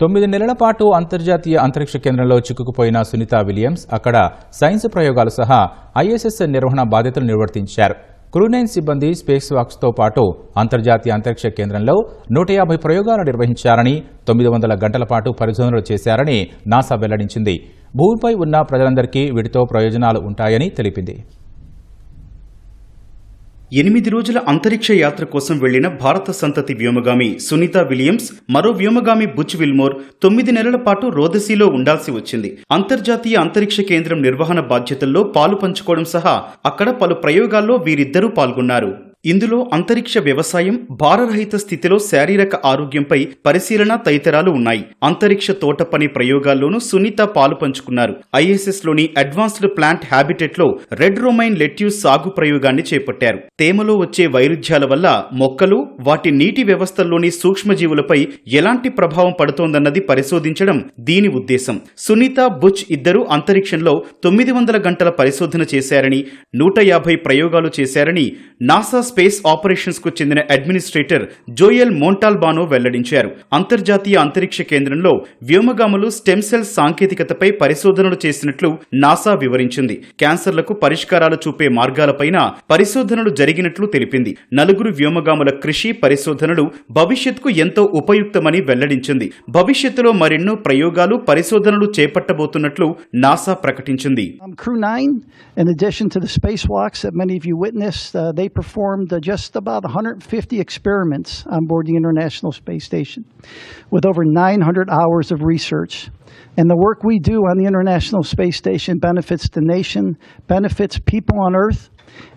తొమ్మిది నెలల పాటు అంతర్జాతీయ అంతరిక్ష కేంద్రంలో చిక్కుకుపోయిన సునీత విలియమ్స్ అక్కడ సైన్స్ ప్రయోగాలు సహా ఐఎస్ఎస్ నిర్వహణ బాధ్యతలు నిర్వర్తించారు. క్రూనైన్ సిబ్బంది స్పేస్ వాక్స్తో పాటు అంతర్జాతీయ అంతరిక్ష కేంద్రంలో నూట యాభై ప్రయోగాలు నిర్వహించారని తొమ్మిది వందల గంటల పాటు పరిశోధనలు చేశారని నాసా వెల్లడించింది. భూమిపై ఉన్న ప్రజలందరికీ వీటితో ప్రయోజనాలు ఉంటాయని తెలిపింది. ఎనిమిది రోజుల అంతరిక్ష యాత్ర కోసం వెళ్ళిన భారత సంతతి వ్యోమగామి సునీత విలియమ్స్ మరో వ్యోమగామి బుచ్ విల్మోర్ తొమ్మిది నెలల పాటు రోదసీలో ఉండాల్సి వచ్చింది. అంతర్జాతీయ అంతరిక్ష కేంద్రం నిర్వహణ బాధ్యతల్లో పాలు పంచుకోవడం సహా అక్కడ పలు ప్రయోగాల్లో వీరిద్దరూ పాల్గొన్నారు. ఇందులో అంతరిక్ష వ్యవసాయం భారరహిత స్థితిలో శారీరక ఆరోగ్యంపై పరిశీలన తదితరాలు ఉన్నాయి. అంతరిక్ష తోట పని ప్రయోగాల్లోనూ సునీత పాలు పంచుకున్నారు. ఐఎస్ఎస్లోని అడ్వాన్స్డ్ ప్లాంట్ హ్యాబిటెట్లో రెడ్ రొమైన్ లెట్యూస్ సాగు ప్రయోగాన్ని చేపట్టారు. తేమలో వచ్చే వైరుధ్యాల వల్ల మొక్కలు వాటి నీటి వ్యవస్థల్లోని సూక్ష్మజీవులపై ఎలాంటి ప్రభావం పడుతోందన్నది పరిశోధించడం దీని ఉద్దేశం. సునీత బుచ్ ఇద్దరూ అంతరిక్షంలో తొమ్మిది వందల గంటల పరిశోధన చేశారని నూట యాభై ప్రయోగాలు చేశారని నాసా స్పేస్ ఆపరేషన్స్కు చెందిన అడ్మినిస్ట్రేటర్ జోయల్ మోంటాల్బానో వెల్లడించారు. అంతర్జాతీయ అంతరిక్ష కేంద్రంలో వ్యోమగాములు స్టెమ్ సెల్ సాంకేతికతపై పరిశోధనలు చేసినట్లు నాసా వివరించింది. క్యాన్సర్లకు పరిష్కారాలు చూపే మార్గాలపైన పరిశోధనలు జరిగినట్లు తెలిపింది. నలుగురు వ్యోమగాముల కృషి పరిశోధనలు భవిష్యత్కు ఎంతో ఉపయుక్తమని వెల్లడించింది. భవిష్యత్తులో మరెన్నో ప్రయోగాలు పరిశోధనలు చేపట్టబోతున్నట్లు నాసా ప్రకటించింది. Um, crew 9, in addition to the spacewalks that many of you witnessed, uh, they performed uh, just about 150 experiments on board the International Space Station with over 900 hours of research. And the work we do on the International Space Station benefits the nation, benefits people on Earth,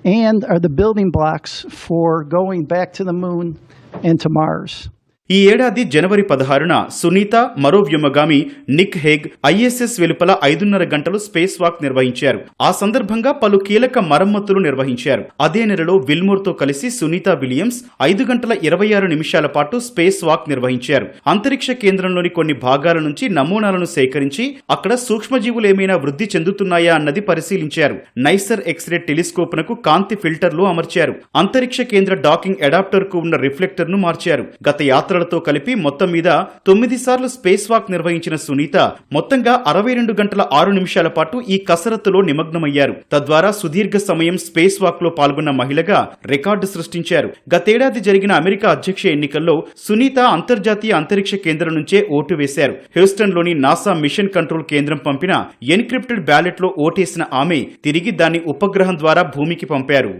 and are the building blocks for going back to the moon and to Mars. ఈ ఏడాది జనవరి పదహారున సునీత మరో వ్యోమగామి Nick Hague ISS వెలుపల ఐదున్నర గంటలు space walk నిర్వహించారు. ఆ సందర్భంగా పలు కీలక మరమ్మతులు నిర్వహించారు. అదే నెలలో విల్మోర్తో కలిసి సునీత విలియమ్స్ ఐదు గంటల ఇరవై ఆరు నిమిషాల పాటు స్పేస్ వాక్ నిర్వహించారు. అంతరిక్ష కేంద్రంలోని కొన్ని భాగాల నుంచి నమూనాలను సేకరించి అక్కడ సూక్ష్మజీవులు ఏమైనా వృద్ధి చెందుతున్నాయా అన్నది పరిశీలించారు. నైసర్ ఎక్స్రే టెలిస్కోప్ నకు కాంతి ఫిల్టర్లు అమర్చారు. అంతరిక్ష కేంద్ర డాకింగ్ అడాప్టర్కు ఉన్న రిఫ్లెక్టర్ను మార్చారు. గత యాత్రలతో కలిపి మొత్తం మీద తొమ్మిది సార్లు స్పేస్ వాక్ నిర్వహించిన సునీత మొత్తంగా అరవై రెండు గంటల ఆరు నిమిషాల పాటు ఈ కసరత్తులో నిమగ్నమయ్యారు. తద్వారా సుదీర్ఘ సమయం స్పేస్ వాక్లో పాల్గొన్న మహిళగా రికార్డు సృష్టించారు. గతేడాది జరిగిన అమెరికా అధ్యక్ష ఎన్నికల్లో సునీత అంతర్జాతీయ అంతరిక్ష కేంద్రం నుంచే ఓటు వేశారు. హ్యూస్టన్లోని నాసా మిషన్ కంట్రోల్ కేంద్రం పంపిన ఎన్క్రిప్టెడ్ బ్యాలెట్లో ఓటేసిన ఆమె తిరిగి దాన్ని ఉపగ్రహం ద్వారా భూమికి పంపారు.